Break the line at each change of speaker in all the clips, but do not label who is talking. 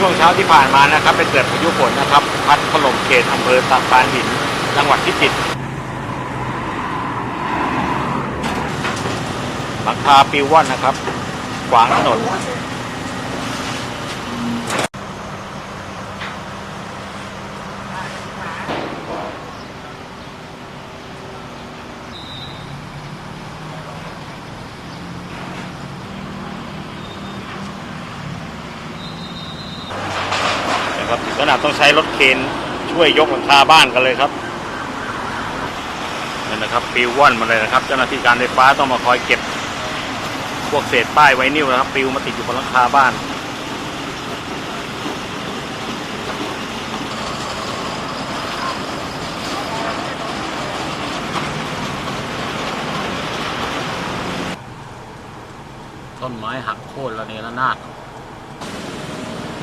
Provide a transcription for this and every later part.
ช่วงเช้าที่ผ่านมานะครับเป็นเกิดพายุฝนนะครับ พัดถล่มเขตอำเภอตากานหิน จังหวัดพิจิตรหลังคาปิวว่อนนะครับ ขวางถนน นะครับถึงขนาดต้องใช้รถเคนช่วยยกหลังคาบ้านกันเลยครับนี่นะครับปิวว่อนมาเลยนะครับ เจ้าหน้าที่การไฟฟ้าต้องมาคอยเก็บ พวกเศษป้ายไวนิลนะครับปิวมาติดอยู่บนหลังคาบ้านต้นไม้หักโค่นระเนระนาด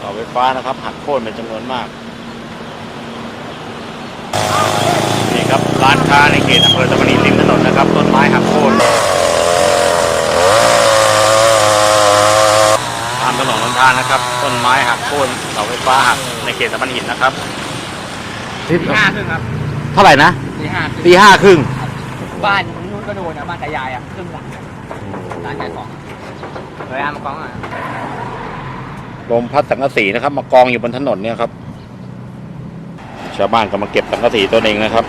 เสาไฟฟ้านะครับ หักโค่นเป็นจำนวนมากนี่ครับร้านค้าในเขตอำเภอตะมณีริมถนนนะครับ ต้นไม้หักโค่นตามถนนหนทางนะครับ ต้นไม้หักโค่นเสาไฟฟ้าหักในเขตตะมณีหินนะครับ
ตีห้าครึ่งครับ
เท่าไหร่นะ
ตีห้าครึ่ง
ตีห้าครึ่ง
บ้านนู้นก็โดนนะบ้านตายายอะครึ่งหลังอะร้านขายของเลยอามากองอะ
ลมพัดสังกะสีนะครับ มากองอยู่บนถนนเนี่ยครับ ชาวบ้านก็มาเก็บสังกะสีตัวเองนะครับ